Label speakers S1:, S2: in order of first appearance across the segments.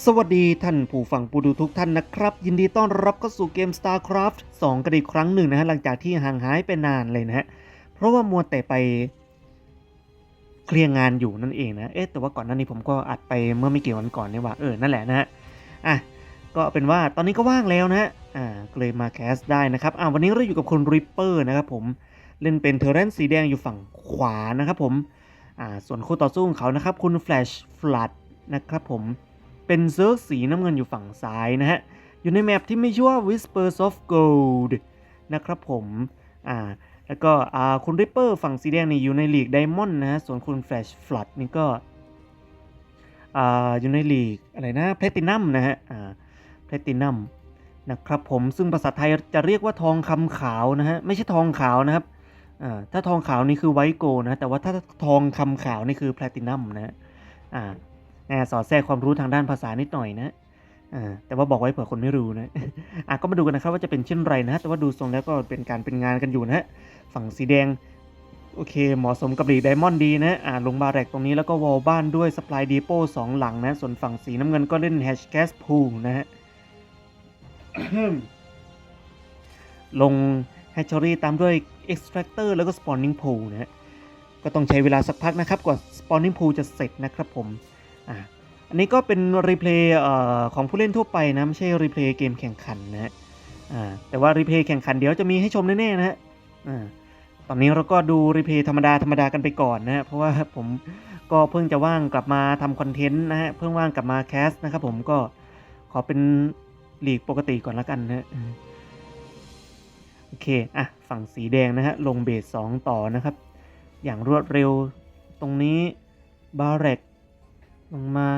S1: สวัสดีท่านผู้ฟังผู้ดูทุกท่านนะครับ ยินดีต้อนรับเข้าสู่เกม StarCraft 2 กันอีกครั้งหนึ่งนะฮะ หลังจากที่ห่างหายไปนานเลยนะฮะ เพราะว่ามัวแต่ไปเคลียร์งานอยู่นั่นเองนะ เอ๊ะแต่ว่าก่อนหน้านี้ผมก็อัดไปเมื่อไม่กี่วันก่อนนี่หว่าเออ นั่นแหละนะฮะ อะ ก็เป็นว่าตอนนี้ก็ว่างแล้วนะฮะ อ่าเลยมาแคสได้นะครับ อ่าวันนี้เราอยู่กับคุณริปเปอร์นะครับผม เล่นเป็นเทอร์เรนสีแดงอยู่ฝั่งขวานะครับผม อ่า ส่วนคู่ต่อสู้ของเขานะครับ คุณแฟลชฟลัดนะครับผม เป็นเซิร์ฟสีน้ำเงินอยู่ฝั่งซ้ายนะฮะ อยู่ในแมปที่ไม่ชื่อว่า Whispers of Gold นะครับผมอ่าแล้วก็อ่าคุณริปเปอร์ฝั่งสีแดงนี่อยู่ในลีกไดมอนด์นะฮะ ส่วนคุณ Flash Flood นี่ก็อ่าอยู่ในลีกอะไรนะแพลตินัมนะฮะอ่าแพลตินัมนะครับผมซึ่งภาษาไทยจะเรียกว่าทองคำขาวนะฮะ ไม่ใช่ทองขาวนะครับอ่าถ้าทองขาวนี่คือไวโกนะ แต่ว่าถ้าทองคำขาวนี่คือแพลตินัมนะฮะอ่า สอดแทรกความรู้ทางด้านภาษานิดหน่อยนะอ่าแต่ว่าบอกไว้เผื่อคนไม่รู้นะอะก็มาดูกันนะครับว่าจะเป็นเช่นไรนะ แต่ว่าดูทรงแล้วก็เป็นการเป็นงานกันอยู่นะฮะฝั่งสีแดงโอเคเหมาะสมกับลีไดมอนด์ดีนะอ่าลงบาแรกตรงนี้แล้วก็วอลบ้านด้วยสปายดีโป้สองหลังนะ ส่วนฝั่งสีน้ำเงินก็เล่นแฮชแคสพูนะฮะลงแฮชเชอรี่ตามด้วย Extractor แล้วก็ Spawning Pool นะฮะก็ต้องใช้เวลาสักพักนะครับกว่า Spawning Pool จะเสร็จนะครับผม อ่าอันนี้ก็เป็นรีเพลย์ของผู้เล่นทั่วไปนะ ไม่ใช่รีเพลย์เกมแข่งขันนะฮะแต่ว่ารีเพลย์แข่งขันเดี๋ยวจะมีให้ชมแน่ๆนะฮะตอนนี้เราก็ดูรีเพลย์ธรรมดาธรรมดากันไปก่อนนะฮะเพราะว่าผมก็เพิ่งจะว่างกลับมาทำคอนเทนต์นะฮะเพิ่งว่างกลับมาแคสนะครับผมก็ขอเป็นหลีกปกติก่อนละกันนะโอเค อะ ฝั่งสีแดงนะฮะ ลงเบสสองต่อนะครับ อย่างรวดเร็ว ตรงนี้บาเร็ก ลงมา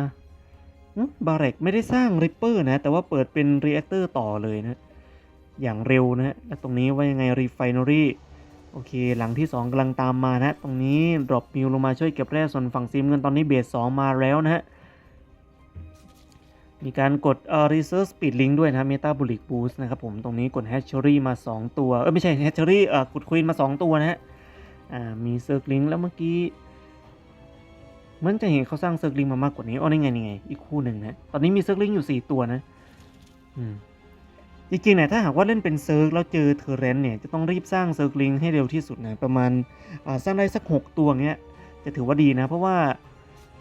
S1: หึบาเรกไม่ได้สร้างริปเปอร์นะ แต่ว่าเปิดเป็นรีแอคเตอร์ต่อเลยนะ อย่างเร็วนะฮะแล้วตรงนี้ว่ายังไงรีไฟนอรี่โอเค หลังที่ 2กำลังตามมานะ ตรงนี้ดรอปมิวลงมาช่วยเก็บแร่ส่วนฝั่งซีมเงินตอนนี้เบสสองมาแล้วนะฮะ มีการกดเอ่อ research speed link ด้วยนะ metabolic boost นะครับผม ตรงนี้กด hatchery มา 2 ตัว เออไม่ใช่ hatchery เอ่อกด queen มา 2 ตัวนะฮะ อ่า มี circ link แล้วเมื่อกี้ เหมือนจะเห็นเขาสร้าง circ link มามากกว่านี้อ๋อนี่ไงนี่ไง อีกคู่หนึ่งนะ ตอนนี้มี circ link อยู่ 4 ตัวนะ อืม จริงๆเนี่ยถ้าหากว่าเล่นเป็นเซิร์กแล้วเจอเทอร์เรนเนี่ยจะต้องรีบสร้างเซิร์กลิงให้เร็วที่สุดนะประมาณาสร้างได้สัก 6 ตัวเงี้ยจะถือว่าดีนะ เพราะว่า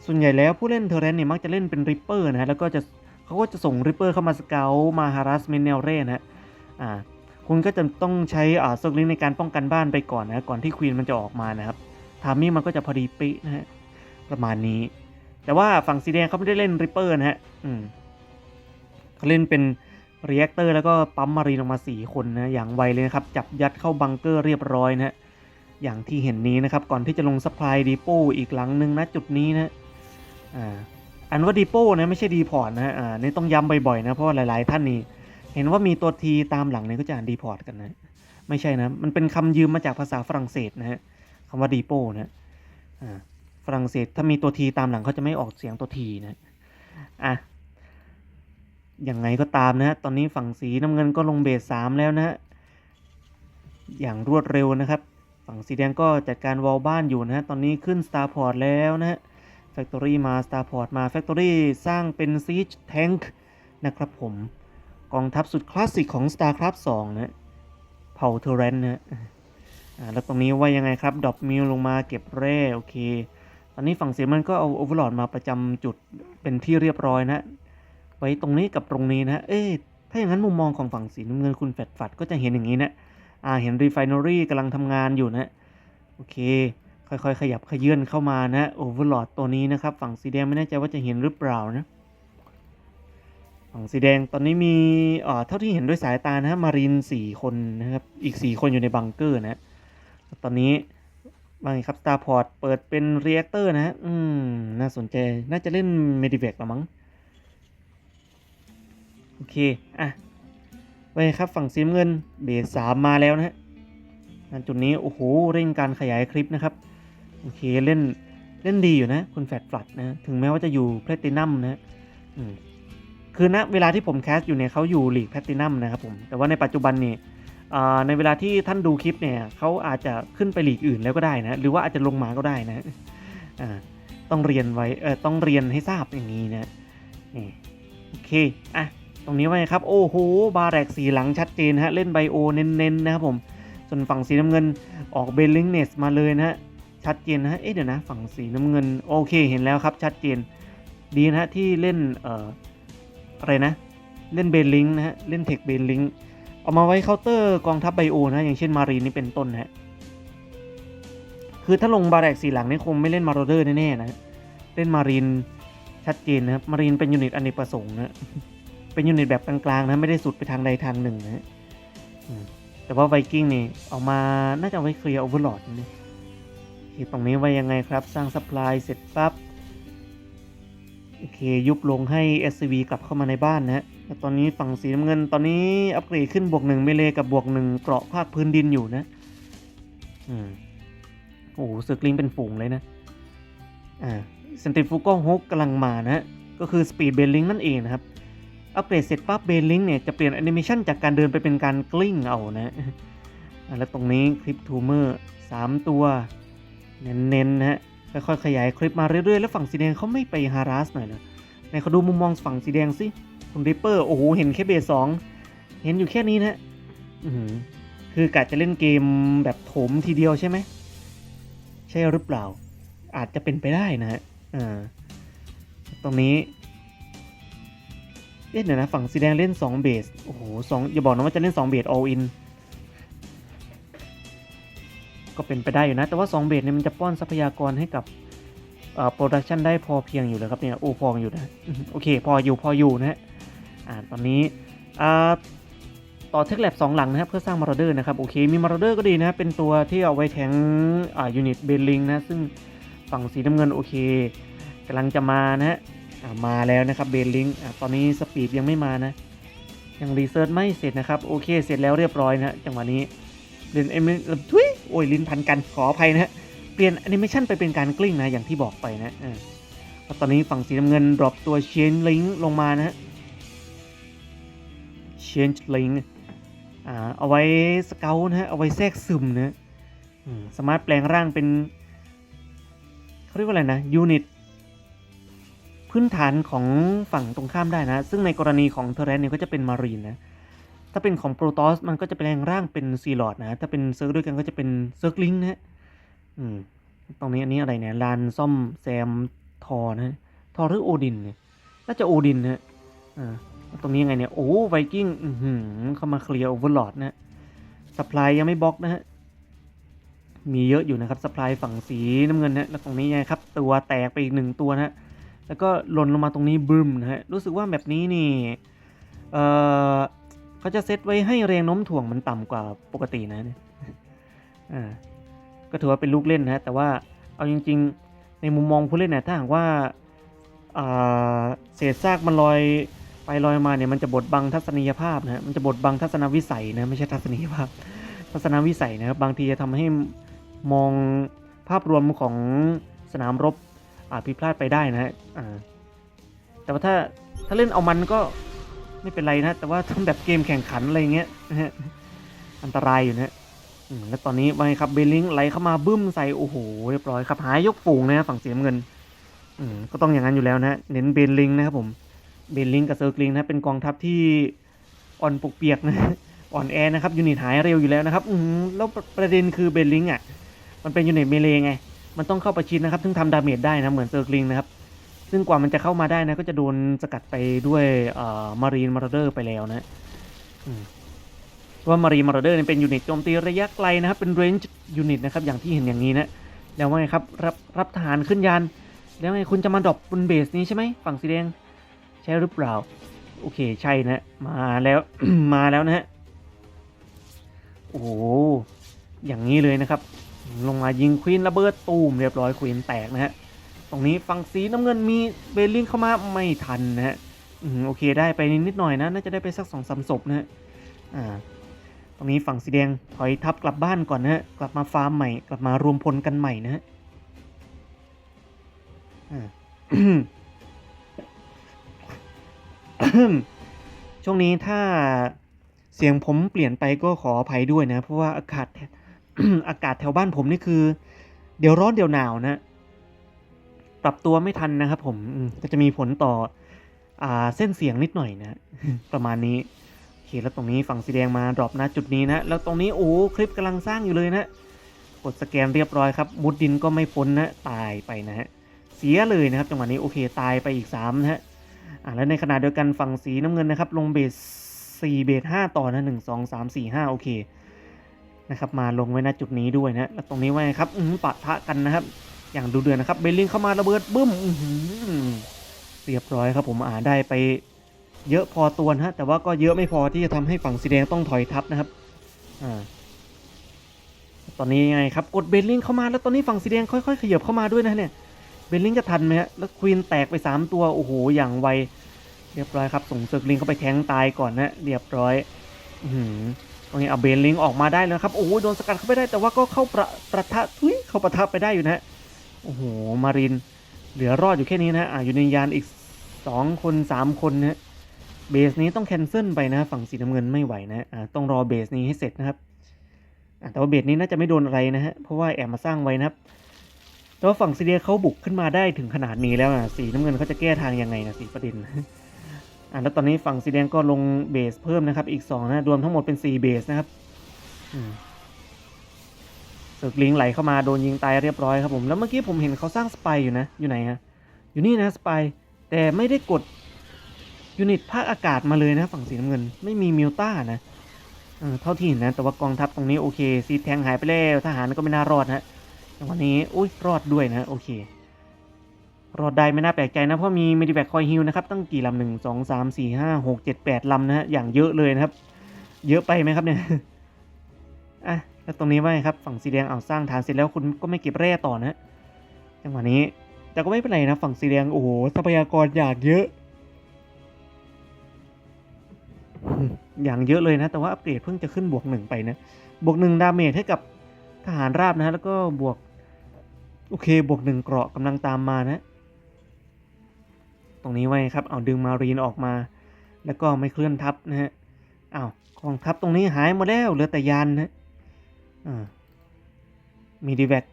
S1: ส่วนใหญ่แล้วผู้เล่นเทอร์เรนเนี่ยมักจะเล่นเป็นริปเปอร์นะฮะแล้วก็จะเขาก็จะส่งริปเปอร์เข้ามาสเกลมาฮารัสเมนเนลเร่นะฮะอ่าคุณก็จะต้องใช้อ่าเซิร์กลิงในการป้องกันบ้านไปก่อนนะก่อนที่ควีนมันจะออกมานะครับทามมิ่งมันก็จะพอดีปนะฮะ ประมาณนี้ แต่ว่าฝั่งสีแดงเขาไม่ได้เล่นริปเปอร์นะฮะอืมเขาเล่นเป็นเรีแอคเตอร์แล้วก็ปั๊มมารีนออกมา 4 คนนะอย่างไวเลยนะครับ จับยัดเข้าบังเกอร์เรียบร้อยนะฮะอย่างที่เห็นนี้นะครับ ก่อนที่จะลงสปายดีโป้อีกหลังหนึ่งนะจุดนี้นะอ่าอันว่าดีโป้นะไม่ใช่ดีพอร์ตนะอ่านี่ต้องย้ำบ่อยๆนะเพราะว่าหลายๆ ท่านนี่เห็นว่ามีตัวทีตามหลังเนี่ยก็จะอ่านดีพอร์ตกันนะ ไม่ใช่นะ มันเป็นคำยืมมาจากภาษาฝรั่งเศสนะฮะคำว่าดีโป้นะอ่า ฝรั่งเศสถ้ามีตัวทีตามหลังเขาจะไม่ออกเสียงตัวทีนะอะยังไงก็ตามนะฮะตอนนี้ฝั่งสีน้ำเงินก็ลงเบสสามแล้วนะฮะอย่างรวดเร็วนะครับ ฝั่งสีแดงก็จัดการวอลบ้านอยู่นะฮะตอนนี้ขึ้น Starport แล้วนะฮะ Factory มา Starport มา Factory สร้างเป็น Siege Tank นะครับผมกองทัพสุดคลาสสิกของ StarCraft 2นะเผ่าเทอร์เรนนะฮะแล้วตรงนี้ว่ายังไงครับดรอปมิลลงมาเก็บแร่โอเค ตอนนี้ฝั่งเสียมันก็เอา Overlord มาประจำจุดเป็นที่เรียบร้อยนะฮะไว้ตรงนี้กับตรงนี้นะเอ๊ะถ้าอย่างนั้นมุมมองของฝั่งสีน้ำเงินคุณแฟดฟัดก็จะเห็นอย่างนี้นะอ่าเห็นรีไฟนอรี่กำลังทำงานอยู่นะโอเค ค่อยๆ ขยับขยื่นเข้ามานะโอเวอร์ลอดตัวนี้นะครับ ฝั่งสีแดงไม่แน่ใจว่าจะเห็นหรือเปล่านะฝั่งสีแดงตอนนี้มีเอ่อเท่าที่เห็นด้วยสายตานะฮะมารินสี่คนนะครับอีกสี่คนอยู่ในบังเกอร์นะ ตอนนี้ ว่าไงครับ Starport เปิดเป็นเรีแอคเตอร์นะฮะ อืม น่าสนใจ น่าจะเล่นเมดิเวกละมั้ง โอเค อะไปครับฝั่งสีน้ำเงินเบสสามมาแล้วนะฮะณจุดนี้ โอ้โห เร่งการขยายคลิปนะครับ โอเค เล่น เล่นดีอยู่นะ คุณแฟดฟลัดนะ ถึงแม้ว่าจะอยู่แพลตินัมนะฮะอืมคือณเวลาที่ผมแคสอยู่เนี่ยเขาอยู่หลีกแพลตินัมนะครับผม แต่ว่าในปัจจุบันเนี่ย ในเวลาที่ท่านดูคลิปเนี่ยเขาอาจจะขึ้นไปหลีกอื่นแล้วก็ได้นะ หรือว่าอาจจะลงมาก็ได้นะต้องเรียนไว้เออต้องเรียนให้ทราบอย่างนี้นะนี่โอเคอะตรงนี้ไว้ครับ โอ้โห บาแรกสีหลังชัดเจนฮะ เล่นไบโอเน้นๆนะครับผม ส่วนฝั่งสีน้ำเงินออกเบลลิงเนสมาเลยนะฮะ ชัดเจนนะฮะ เอ๊ะเดี๋ยวนะ ฝั่งสีน้ำเงิน โอเคเห็นแล้วครับชัดเจน ดีนะฮะที่เล่นเอ่ออะไรนะ เล่นเบลลิงนะฮะ เล่นเทคเบลลิง เอามาไว้เคาน์เตอร์กองทัพไบโอนะ อย่างเช่นมารีนนี่เป็นต้นนะฮะ คือถ้าลงบาแรกสีหลังนี่คงไม่เล่นมาโรเดอร์แน่ๆนะฮะเล่นมารีนชัดเจนนะครับ มารีนเป็นยูนิตอเนกประสงค์นะ เป็นยูนิตแบบกลางๆนะไม่ได้สุดไปทางใดทางหนึ่งนะแต่ว่าไวกิ้งนี่เอามาน่าจะไว้เคลียร์โอเวอร์ลอดนี่โอตรงนี้ไว้ยังไงครับ สร้างสป라이เสร็จปั๊บโอเคยุบลงให้ SCV กลับเข้ามาในบ้านนะฮะ แล้วตอนนี้ฝั่งสีน้ำเงินตอนนี้อัปเกรดขึ้นบวกหนึ่งเมเลกับบวกหนึ่งเกราะภาคพื้นดินอยู่นะอืมโอ้โหสึกลิงเป็นฝูงเลยนะอ่าเซนติฟูก็ฮกกำลังมานะฮะก็คือสปีดเบลลิงนั่นเองนะครับ อัปเกรดเสร็จปั๊บเบลลิงเนี่ยจะเปลี่ยนแอนิเมชันจากการเดินไปเป็นการกลิ้งเอานะแล้วตรงนี้คลิปทูเมอร์สามตัวเน้นๆนะฮะค่อยๆขยายคลิปมาเรื่อยๆ แล้วฝั่งสีแดงเขาไม่ไปฮารัสหน่อยเลยในเขาดูมุมมองฝั่งสีแดงสิ ริปเปอร์โอ้โหเห็นแค่เบสสองเห็นอยู่แค่นี้นะฮะอื้อหือคือกะจะเล่นเกมแบบโถมทีเดียวใช่ไหม ใช่หรือเปล่า อาจจะเป็นไปได้นะฮะอ่าตรงนี้เอ๊ะเดี๋ยวนะ ฝั่งสีแดงเล่น 2 เบส โอ้โหสองอย่าบอกนะว่าจะเล่น 2 เบส all in ก็เป็นไปได้อยู่นะ แต่ว่า 2 เบสเนี่ยมันจะป้อนทรัพยากรให้กับโปรดักชันได้พอเพียงอยู่เลยครับเนี่ย โอ้พออยู่นะ โอเค พออยู่พออยู่นะฮะ อ่าตอนนี้อ่าต่อเทคแลบสองหลังนะครับเพื่อสร้างมารเดอร์นะครับโอเคมีมารเดอร์ก็ดีนะครับเป็นตัวที่เอาไว้แทงอ่ายูนิตเบลลิงนะซึ่งฝั่งสีน้ำเงินโอเคกำลังจะมานะฮะมาแล้วนะครับเบลลิงตอนนี้สปีดยังไม่มานะยังรีเซิร์ชไม่เสร็จนะครับโอเคเสร็จแล้วเรียบร้อยนะจังหวะนี้เรียนเอเมทุยโอ้ยลิ้นพันกันขออภัยนะฮะเปลี่ยนแอนิเมชันไปเป็นการกลิ้งนะอย่างที่บอกไปนะอ่าตอนนี้ฝั่งสีน้ำเงินดรอปตัวเชนลิงลงมานะฮะ change link อ่าเอาไว้สเกลนะฮะเอาไว้แทรกซึมนะอืมสามารถแปลงร่างเป็นเขาเรียกว่าอะไรนะยูนิตพื้นฐานของฝั่งตรงข้ามได้นะ ซึ่งในกรณีของเทเรนเนี่ยก็จะเป็นมารีนนะถ้าเป็นของโปรตอสมันก็จะแปลงร่างเป็นซีลอดนะ ถ้าเป็นเซิร์ฟด้วยกันก็จะเป็นเซิร์ฟลิงนะฮะอืมตรงนี้อันนี้อะไรเนี่ยลานซ่อมแซมทอนะฮะทอหรือโอดินเนี่ยน่าจะโอดินนะฮะอ่า ตรงนี้ยังไงเนี่ย โอ้ไวกิ้งเข้ามาเคลียร์โอเวอร์ลอดนะสปายยังไม่บล็อกนะฮะ มีเยอะอยู่นะครับสปายฝั่งสีน้ำเงินนะแล้วตรงนี้ยังไงครับ ตัวแตกไปอีกหนึ่งตัวนะฮะแล้วก็หล่นลงมาตรงนี้บึ้มนะฮะ รู้สึกว่าแบบนี้นี่ เออเขาจะเซตไว้ให้แรงโน้มถ่วงมันต่ำกว่าปกตินะอ่าก็ถือว่าเป็นลูกเล่นนะแต่ว่าเอาจริง ๆ ในมุมมองผู้เล่นเนี่ยถ้าหากว่าเศษซากมันลอย ไปลอยมาเนี่ยมันจะบดบังทัศนียภาพนะมันจะบดบังทัศนวิสัยนะไม่ใช่ทัศนียภาพ ทัศนวิสัยนะครับบางทีจะทำให้มองภาพรวมของสนามรบอาจผิดพลาดไปได้นะฮะแต่ว่าถ้าถ้าเล่นเอามันก็ไม่เป็นไรนะ แต่ว่าทำแบบเกมแข่งขันอะไรเงี้ยอันตรายอยู่นะฮะอืมแล้วตอนนี้ไปครับเบลลิงไหลเข้ามาบึ้มใส่โอ้โหเรียบร้อยครับหายยกฝูงนะฮะฝั่งเสีน้ำเงินอืก็ต้องอย่างนั้นอยู่แล้วนะเน้นเบลลิงนะครับผม เบลลิงกับเซอร์กลิงนะเป็นกองทัพที่อ่อนปกเปียกนะอ่อนแอนะครับยูนิตหายเร็วอยู่แล้วนะครับอืแล้วประเด็นคือเบลลิงอะมันเป็นยูนิตเมเลไง มันต้องเข้าประชิดนะครับถึงทำดาเมจได้นะเหมือนเซอร์กลิงนะครับซึ่งกว่ามันจะเข้ามาได้นะก็จะโดนสกัดไปด้วยเอ่อมารีนมาร์เดอร์ไปแล้วนะว่ามารีนมาร์เดอร์เนี่ยเป็นยูนิตโจมตีระยะไกลนะครับเป็นเรนจ์ยูนิตนะครับอย่างที่เห็นอย่างนี้นะแล้วว่าไงครับรับรับทหารขึ้นยานแล้วไงคุณจะมาดรอปบนเบสนี้ใช่ไหมฝั่งสีแดง ใช่หรือเปล่า โอเคใช่นะมาแล้ว มาแล้วนะฮะโอ้โหอย่างนี้เลยนะครับ ลงมายิงควีนระเบิดตูมเรียบร้อยควีนแตกนะฮะตรงนี้ฝั่งสีน้ำเงินมีเบลลิงเข้ามาไม่ทันนะฮะโอเคได้ไปนิดหน่อยนะน่าจะได้ไปสักสองสามศพนะฮะอ่าตรงนี้ฝั่งสีแดงถอยทับกลับบ้านก่อนนะฮะกลับมาฟาร์มใหม่ กลับมารวมพลกันใหม่นะฮะอ่า ช่วงนี้ถ้าเสียงผมเปลี่ยนไปก็ขออภัยด้วยนะ เพราะว่าอากาศอากาศแถวบ้านผมนี่คือ เดี๋ยวร้อนเดี๋ยวหนาวนะ ปรับตัวไม่ทันนะครับผมก็จะมีผลต่ออเส้นเสียงนิดหน่อยนะ ประมาณนี้โอเคแล้วตรงนี้ฝั่งสีแดงมาดรอปนะจุดนี้นะ แล้วตรงนี้โอ้คลิปกำลังสร้างอยู่เลยนะกดสแกนเรียบร้อยครับ มุดดินก็ไม่พ้นนะ ตายไปนะฮะ เสียเลยนะครับจังหวะนี้โอเคตายไปอีก3นะฮะ อ่าแล้วในขณะเดียวกันฝั่งสีน้ำเงินนะครับ ลงเบส4เบส5ต่อนะ1 2 3 4 5โอเคนะครับมาลงไว้ณจุดนี้ด้วยนะแล้วตรงนี้ไว้ครับอืปะทะกันนะครับ อย่างดูเดือดนะครับเบลลิงเข้ามาระเบิดบึ้มเรียบร้อยครับผมอ่าได้ไปเยอะพอตัวนะฮะแต่ว่าก็เยอะไม่พอที่จะทำให้ฝั่งสีแดงต้องถอยทับนะครับอ่าตอนนี้ยังไงครับกดเบลลิงเข้ามาแล้วตอนนี้ฝั่งสีแดงค่อยๆขยับเข้ามาด้วยนะเนี่ย เบลลิงจะทันไหมฮะ แล้วควีนแตกไป 3 ตัว โอ้โห อย่างไว เรียบร้อยครับ ส่งเซิร์กลิงเข้าไปแทงตายก่อนนะ เรียบร้อย อื้อหือตรงนี้เอาเบลลิงออกมาได้แล้วครับ โอ้โห โดนสกัดเข้าไปได้ แต่ว่าก็เข้าประประทะทุยเข้าประทับไปได้อยู่นะฮะโอ้โห มาริน เหลือรอดอยู่แค่นี้นะฮะอ่าอยู่ในยานอีก 2 คน 3 คนนะฮะเบสนี้ต้องแคนเซิลไปนะ ฝั่งสีน้ำเงินไม่ไหวนะอ่าต้องรอเบสนี้ให้เสร็จนะครับแต่ว่าเบสนี้น่าจะไม่โดนอะไรนะฮะ เพราะว่าแอบมาสร้างไว้นะครับ แต่ว่าฝั่งซีเรียเขาบุกขึ้นมาได้ถึงขนาดนี้แล้วนะสีน้ำเงินเขาจะแก้ทางยังไงนะสีประเด็นอะแล้วตอนนี้ฝั่งสีแดงก็ลงเบสเพิ่มนะครับ อีก2นะรวมทั้งหมดเป็น4เบสนะครับเสือกลิงไหลเข้ามาโดนยิงตายเรียบร้อยครับผมแล้วเมื่อกี้ผมเห็นเขาสร้างสไปอยู่นะอยู่ไหนฮะอยู่นี่นะสไปแต่ไม่ได้กดยูนิตภาคอากาศมาเลยนะฝั่งสีน้ำเงิน ไม่มีมิวต้านะเท่าที่เห็นนะ แต่ว่ากองทัพตรงนี้โอเคซีแทงหายไปแล้วทหารก็ไม่น่ารอดนะ วะนี้อุ้ยรอดด้วยนะโอเค รอดได้ไม่น่าแปลกใจนะ เพราะมีมิดิแบกคอยฮิลนะครับ ตั้งกี่ลำหนึ่งสองสามสี่ห้าหกเจ็ดแปดลำนะฮะอย่างเยอะเลยนะครับ เยอะไปไหมครับเนี่ยอะแล้วตรงนี้ว่าครับฝั่งสีแดงเอาสร้างฐานเสร็จแล้วคุณก็ไม่เก็บแร่ต่อนะจังหวะนี้แต่ก็ไม่เป็นไรนะฝั่งสีแดงโอ้โหทรัพยากรอย่างเยอะอย่างเยอะเลยนะ แต่ว่าอัปเกรดเพิ่งจะขึ้นบวกหนึ่งไปนะ บวกหนึ่งดาเมจให้กับทหารราบนะแล้วก็บวก โอเคบวกหนึ่งเกราะกำลังตามมานะ ตรงนี้ไว้ครับ เอาดึงมารีนออกมา แล้วก็ไม่เคลื่อนทัพนะฮะอ้าวกองทัพตรงนี้หายหมดแล้วเหลือแต่ยานนะอ่ามีดีแวก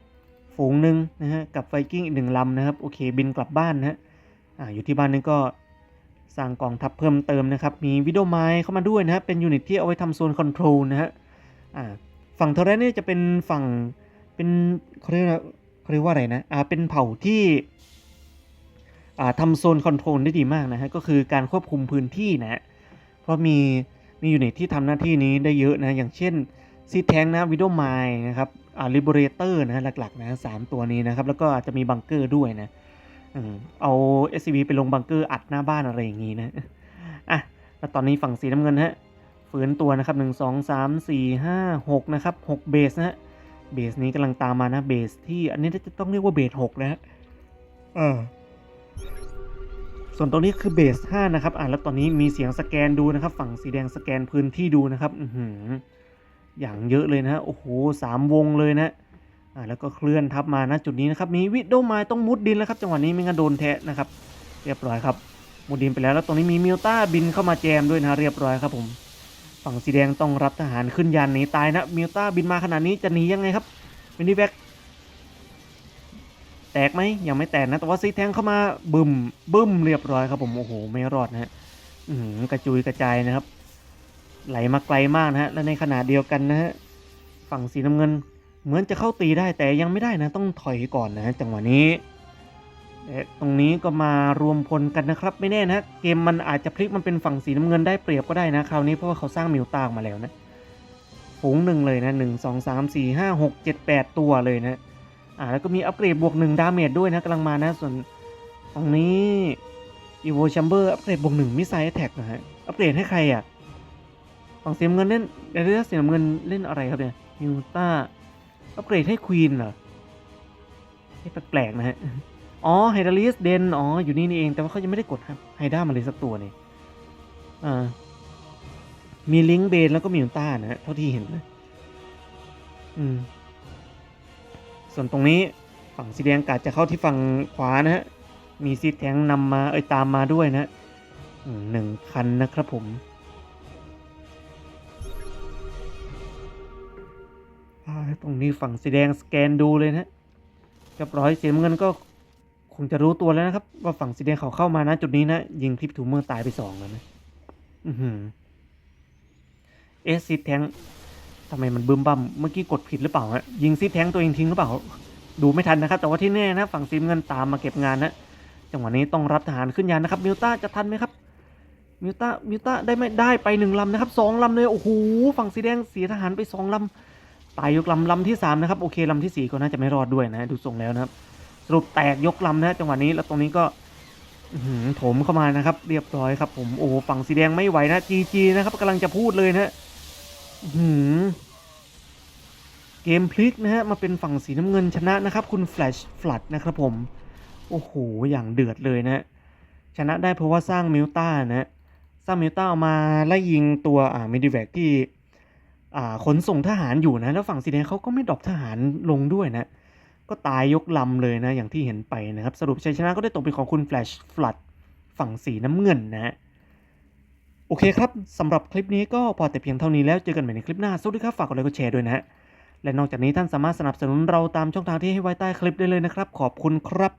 S1: ฝูงหนึ่งนะฮะกับไฟกิ้งอีกหนึ่งลำนะครับโอเคบินกลับบ้านนะฮะอ่าอยู่ที่บ้านนี่ก็สร้างกองทัพเพิ่มเติมนะครับ มีวิดโอไม้เข้ามาด้วยนะฮะเป็นยูนิตที่เอาไว้ทำโซนคอนโทรลนะฮะอ่าฝั่งเทอร์เรนเนี่ยจะเป็นฝั่งเป็นเขาเรียกว่า เรียกว่าอะไรนะอ่าเป็นเผ่าที่อ่าทำโซนคอนโทรลได้ดีมากนะฮะก็คือการควบคุมพื้นที่นะฮะเพราะมีมียูนิตที่ทำหน้าที่นี้ได้เยอะนะอย่างเช่นซีแทงนะวิดโอไม้นะครับอ่าลิเบเรเตอร์นะฮะหลักๆนะสามตัวนี้นะครับ แล้วก็อาจจะมีบังเกอร์ด้วยนะอืมเอา SCV ไปลงบังเกอร์อัดหน้าบ้านอะไรอย่างงี้นะอะแล้วตอนนี้ฝั่งสีน้ำเงินฮะฝืนตัวนะครับหนึ่งสองสามสี่ห้าหกนะครับหกเบสนะฮะ เบสนี้กำลังตามมานะเบสที่อันนี้จะต้องเรียกว่าเบสหกนะฮะเออส่วนตรงนี้คือเบสห้านะครับอะแล้วตอนนี้มีเสียงสแกนดูนะครับ ฝั่งสีแดงสแกนพื้นที่ดูนะครับอือหืออย่างเยอะเลยนะฮะโอ้โหสามวงเลยนะอ่าแล้วก็เคลื่อนทับมานะจุดนี้นะครับ มีวิดโดไม้ต้องมุดดินแล้วครับจังหวะนี้ไม่งั้นโดนแทะนะครับ เรียบร้อยครับมุดดินไปแล้วแล้วตรงนี้มีมิวต้าบินเข้ามาแจมด้วยนะเรียบร้อยครับผม ฝั่งสีแดงต้องรับทหารขึ้นยานหนีตายนะมิวต้าบินมาขนาดนี้จะหนียังไงครับมินิแบ็กแตกไหมยังไม่แตกนะ แต่ว่าซีแทงเข้ามาบึมบึ้มเรียบร้อยครับผมโอ้โหไม่รอดนะฮะอื้อหือกระจุยกระจายนะครับ ไหลมาไกลมากนะฮะและในขณะเดียวกันนะฮะฝั่งสีน้ำเงิน เหมือนจะเข้าตีได้แต่ยังไม่ได้นะ ต้องถอยก่อนนะจังหวะนี้ ตรงนี้ก็มารวมพลกันนะครับ ไม่แน่นะเกมมันอาจจะพลิกมันเป็นฝั่งสีน้ำเงินได้เปรียบก็ได้นะคราวนี้เพราะว่าเขาสร้างมิวตาออกมาแล้วนะฝูงหนึ่งเลยนะหนึ่งสองสามสี่ห้าหกเจ็ดแปดตัวเลยนะอ่าแล้วก็มีอัปเกรดบวกหนึ่งดาเมจด้วยนะกำลังมานะส่วนตรงนี้อีโวชัมเบอร์อัปเกรดบวกหนึ่งมิสไซล์แท็กนะฮะอัปเกรดให้ใครอะฝั่งสีน้ำเงินเล่นเดี๋ยวสีน้ำเงินเล่นอะไรครับเนี่ยมิวต้าอัปเกรดให้ควีนเหรอแปลกๆนะฮะ อ๋อไฮดาลิสเดนอ๋ออยู่นี่นี่เอง แต่ว่าเขายังไม่ได้กดไฮด้ามาเลยสักตัวนี่อ่ามีลิงเบนแล้วก็มีอุลต้านะฮะเท่าที่เห็นนะอืม ส่วนตรงนี้ฝั่งสีแดงกาดจะเข้าที่ฝั่งขวานะฮะ มีซีแทงนำมาเอ้ยตามมาด้วยนะหนึ่งคันนะครับผมตรงนี้ฝั่งสีแดงสแกนดูเลยนะเรียบร้อยเสีน้ำเงินก็ งจะรู้ตัวแล้วนะครับ ว่าฝั่งสีแดงเขาเข้ามานะจุดนี้นะ ยิงคลิปทูเมอร์ตายไปสองแล้วนะอือหือเอะซิดแทงทำไมมันบึ้มบั่มเมื่อกี้กดผิดหรือเปล่าฮะยิงซิดแทงตัวเองทิ้งหรือเปล่า ดูไม่ทันนะครับ แต่ว่าที่แน่นะ ฝั่งซีมเงินตามมาเก็บงานนะจังหวะนี้ต้องรับทหารขึ้นยานนะครับมิวต้าจะทันไหมครับมิวต้ามิวต้าได้ไหมได้ไปหนึ่งลำนะครับสองลำเลยโอ้โหฝั่งสีแดงเสียทหารไปสองลำตายยกลำลำที่สามนะครับโอเคลำที่สี่ก็น่าจะไม่รอดด้วยนะ ดูทรงแล้วนะครับ รุปแตกยกลำนะจังหวะนี้แล้วตรงนี้ก็โถมเข้ามานะครับ เรียบร้อยครับ ผมโอ้ฝั่งสีแดงไม่ไหวนะจีจีนะครับกำลังจะพูดเลยนะหือเกมพลิกนะฮะมาเป็นฝั่งสีน้ำเงินชนะนะครับ คุณแฟลชฟลัดนะครับผม โอ้โห อย่างเดือดเลยนะชนะได้เพราะว่าสร้างมิวต้านะสร้างมิวต้าเอามาไล่ยิงตัวอ่ามิดิแวกที่อ่าขนส่งทหารอยู่นะ แล้วฝั่งสีแดงเขาก็ไม่ดรอปทหารลงด้วยนะ ก็ตายยกลำเลยนะ อย่างที่เห็นไปนะครับ สรุปชัยชนะก็ได้ตกเป็นของคุณแฟลชฟลัดฝั่งสีน้ำเงินนะโอเคครับสำหรับคลิปนี้ก็พอแต่เพียงเท่านี้แล้วเจอกันใหม่ในคลิปหน้าสวัสดีครับฝากกดไลค์กดแชร์ด้วยนะฮะและนอกจากนี้ท่านสามารถสนับสนุนเราตามช่องทางที่ให้ไว้ใต้คลิปได้เลยนะครับ ขอบคุณครับ